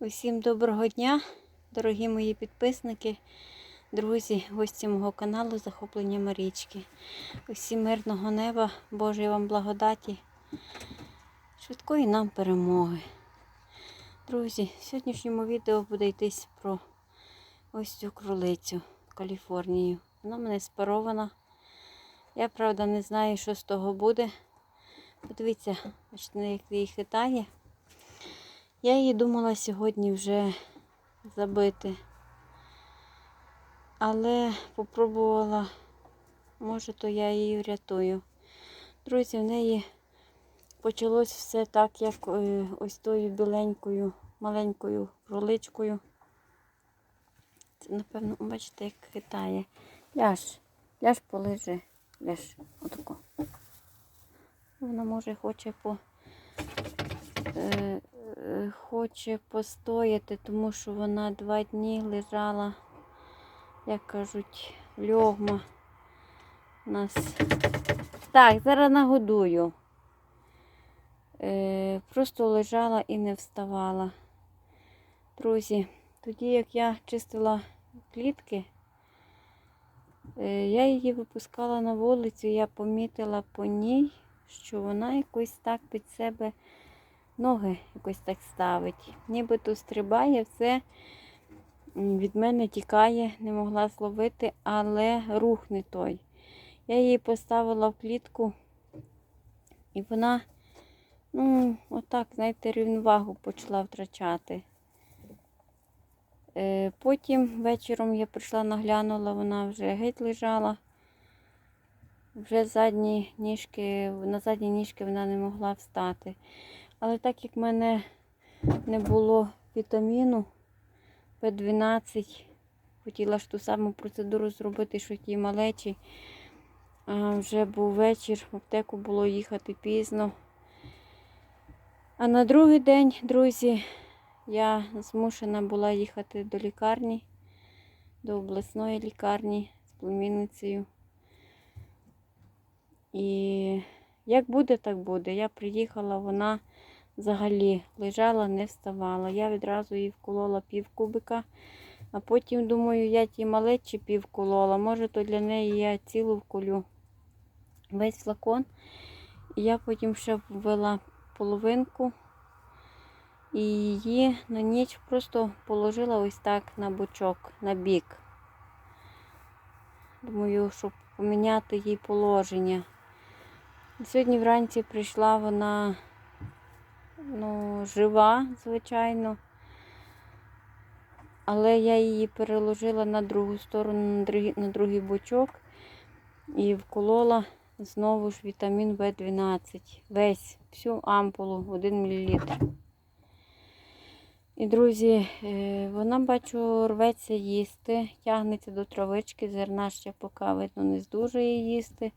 Усім доброго дня, дорогі мої підписники, друзі, гості мого каналу Захоплення Марічки. Усім мирного неба, Божої вам благодаті, швидкої нам перемоги. Друзі, в сьогоднішньому відео буде йтись про ось цю кролицю Каліфорнію. Вона мене спарована. Я, правда, не знаю, що з того буде. Подивіться, бачите, як її хитає. Я її думала сьогодні вже забити. Але попробувала, може, то я її врятую. Друзі, в неї почалось все так, як е, ось тою біленькою, маленькою кроличкою. Це, напевно, бачите, як хитає. Ляж, ляж полежи, ляж, отако. Вона може хоче по. Е, е, хоче постояти, тому що вона два дні лежала, як кажуть, льогма нас. Так, зараз нагодую. Е, просто лежала і не вставала. Друзі, тоді як я чистила клітки, е, я її випускала на вулицю, я помітила по ній, що вона якось так під себе ноги якось так ставить. Нібито стрибає, все від мене тікає, не могла зловити, але рух не той. Я її поставила в клітку, і вона, ну, отак, знаєте, рівновагу почала втрачати. Е, Потім вечором я прийшла, наглянула, вона вже геть лежала. Вже задні ніжки, на задні ніжки вона не могла встати. Але так як в мене не було вітаміну В12, хотіла ж ту саму процедуру зробити, що ті малечі. А вже був вечір, в аптеку було їхати пізно. А на другий день, друзі, я змушена була їхати до лікарні, до обласної лікарні з племінницею. І як буде, так буде. Я приїхала, вона взагалі лежала, не вставала. Я відразу їй вколола пів кубика, а потім, думаю, я ті малечі пів вколола. Може, то для неї я цілу вколю весь флакон. І я потім ще ввела половинку і її на ніч просто положила ось так на бочок, на бік. Думаю, щоб поміняти їй положення. Сьогодні вранці прийшла вона ну, жива, звичайно. Але я її переложила на другу сторону, на другий, на другий бочок і вколола знову ж вітамін В12. Весь, всю ампулу 1 мл. І, друзі, е, вона, бачу, рветься їсти, тягнеться до травички, зерна ще поки видно не здужує їсти.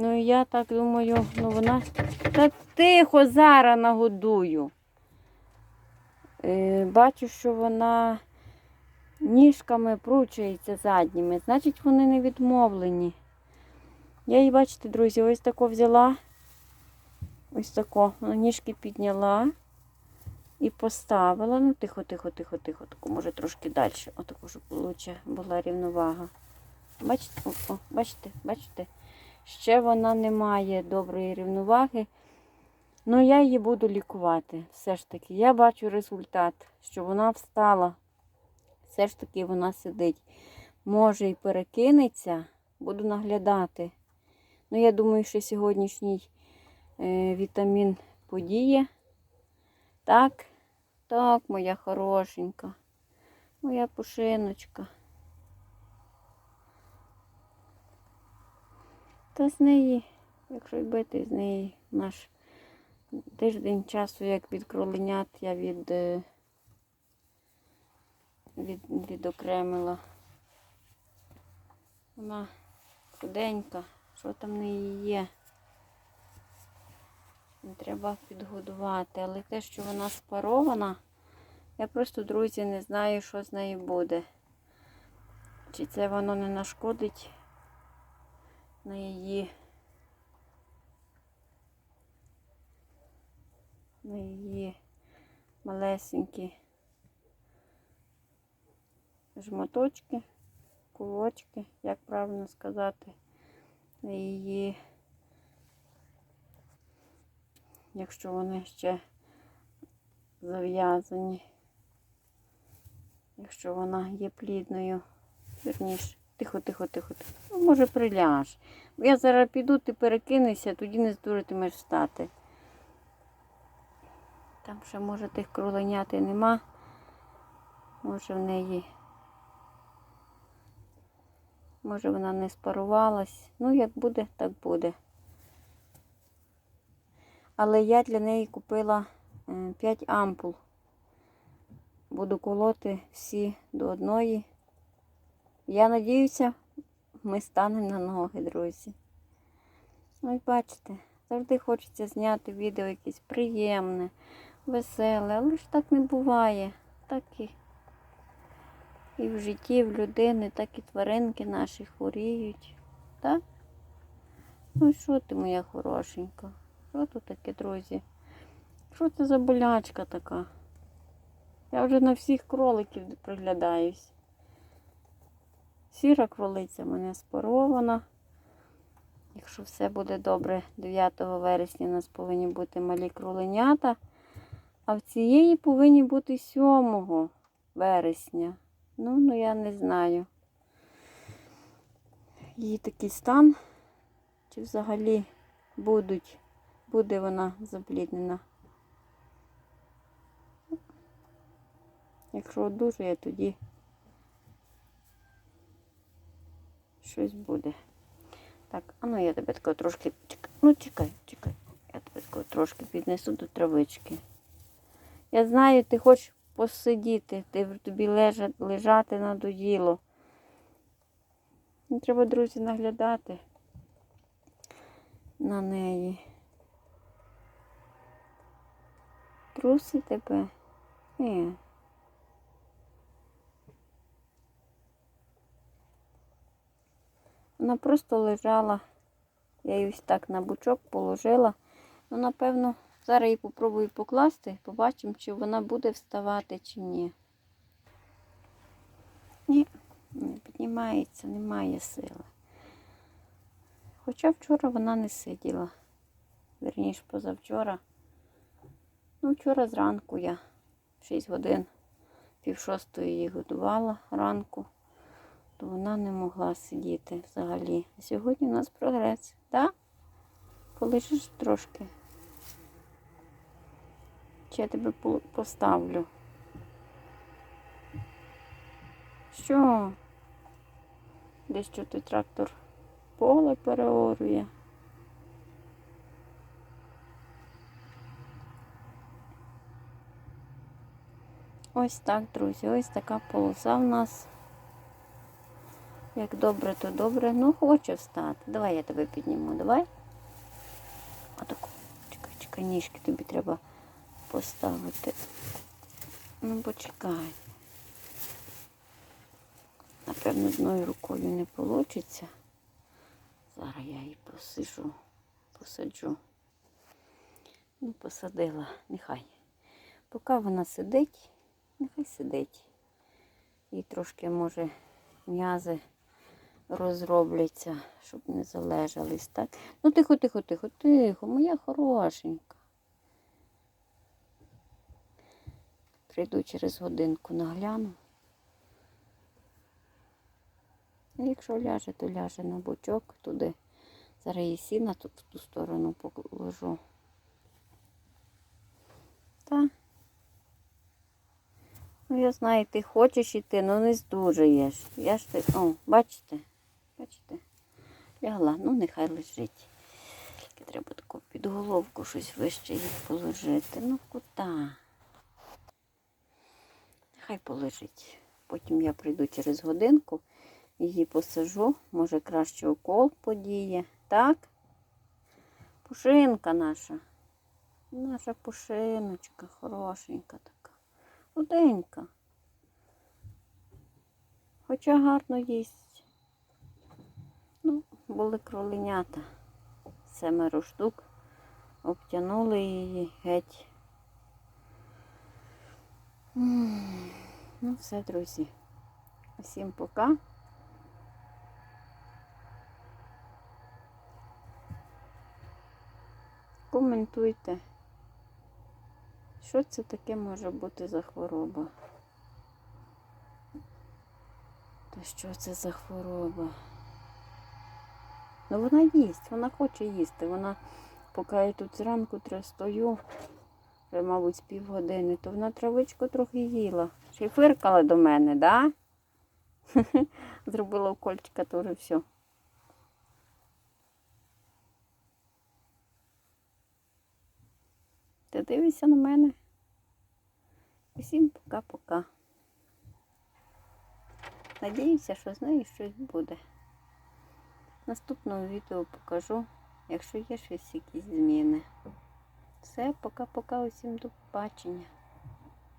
Ну і я так думаю, ну вона та тихо зараз нагодую. Е, Бачу, що вона ніжками пручується задніми, значить вони не відмовлені. Я її, бачите, друзі, ось тако взяла, ось тако, вона ніжки підняла і поставила. Ну, тихо, тихо, тихо, тихо, тако, може трошки далі. Отако, щоб лучше була рівновага. Бачите, о, о, бачите, бачите? Ще вона не має доброї рівноваги. Ну, я її буду лікувати. Все ж таки, я бачу результат, що вона встала. Все ж таки вона сидить. Може і перекинеться, буду наглядати. Ну, я думаю, що сьогоднішній е, вітамін подіє. Так, так, моя хорошенька, моя пушиночка. Та з неї, якщо й з неї наш тиждень часу, як від кроленят, я від, е, від, відокремила. Вона худенька, що там в неї є. Треба підгодувати. Але те, що вона спарована, я просто, друзі, не знаю, що з нею буде. Чи це воно не нашкодить на її на її малесенькі жмоточки, кулочки, як правильно сказати. на Її, якщо вони ще зав'язані, якщо вона є плідною, верніше, тихо, тихо, тихо. Ну, може приляж. Бо Я зараз піду, ти перекинешся, тоді не здуритимеш встати. Там ще, може, тих кроленят і нема. Може в неї. Може вона не спарувалась. Ну, як буде, так буде. Але я для неї купила 5 ампул. Буду колоти всі до одної. Я надіюся, ми станемо на ноги, друзі. Ось бачите, завжди хочеться зняти відео якесь приємне, веселе, але ж так не буває. Так і, і в житті, в людини, так і тваринки наші хворіють. Так? Ну що ти, моя хорошенька? Що тут таке, друзі? Що це за болячка така? Я вже на всіх кроликів приглядаюсь. Сіра кролиця мене спарована. Якщо все буде добре, 9 вересня у нас повинні бути малі кроленята. А в цієї повинні бути 7 вересня. Ну, ну я не знаю. Її такий стан. Чи взагалі будуть, буде вона запліднена. Якщо одужує, тоді щось буде. Так, а ну я тебе тако трошки. Ну чекай, чекай. Я тебе тако трошки піднесу до травички. Я знаю, ти хочеш посидіти, ти тобі лежа, лежати надоїло. Не треба, друзі, наглядати на неї. Труси тебе? Ні. Вона просто лежала. Я її ось так на бучок положила. Ну, напевно, зараз її попробую покласти, побачимо, чи вона буде вставати, чи ні. Ні, не піднімається, немає сили. Хоча вчора вона не сиділа. Верніше позавчора. Ну, вчора зранку я 6 годин, пів шостої її годувала ранку то вона не могла сидіти взагалі. Сьогодні у нас прогрес, так? Полежиш трошки. Чи я тебе поставлю? Що? Десь той трактор поле переорує. Ось так, друзі, ось така полоса в нас. Як добре, то добре. Ну, хоче встати. Давай я тебе підніму, давай. Отаку. Чекай, чекай, ніжки тобі треба поставити. Ну, почекай. Напевно, одною рукою не вийде. Зараз я її посижу, посаджу. Ну, посадила, нехай. Поки вона сидить, нехай сидить. І трошки, може, м'язи розробляться, щоб не залежались, так? Ну, тихо, тихо, тихо, тихо, моя хорошенька. Прийду через годинку нагляну. Якщо ляже, то ляже на бочок туди. Зараз її сіна тут в ту сторону положу. Так. Ну, я знаю, ти хочеш іти, але не здужуєш. Я ж ти. О, бачите? Бачите? Лягла, ну нехай лежить. Треба таку під головку щось вище їй положити. Ну куди? Нехай полежить. Потім я прийду через годинку, її посажу, може краще укол подіє. Так? Пушинка наша. Наша пушиночка хорошенька така. Худенька. Хоча гарно їсть. Були кроленята. Семеро штук. Обтянули її геть. Ну, все, друзі. Усім пока. Коментуйте, що це таке може бути за хвороба. Та що це за хвороба? Ну вона їсть, вона хоче їсти. Вона, поки я тут зранку стою, мабуть, з півгодини, то вона травичку трохи їла. Ще й фиркала до мене, да? Зробила укольчика, вже все. Ти дивишся на мене. Усім пока-пока. Надіюся, що з нею щось буде. В наступному відео покажу, якщо є щось якісь зміни. Все, пока-пока, усім до побачення.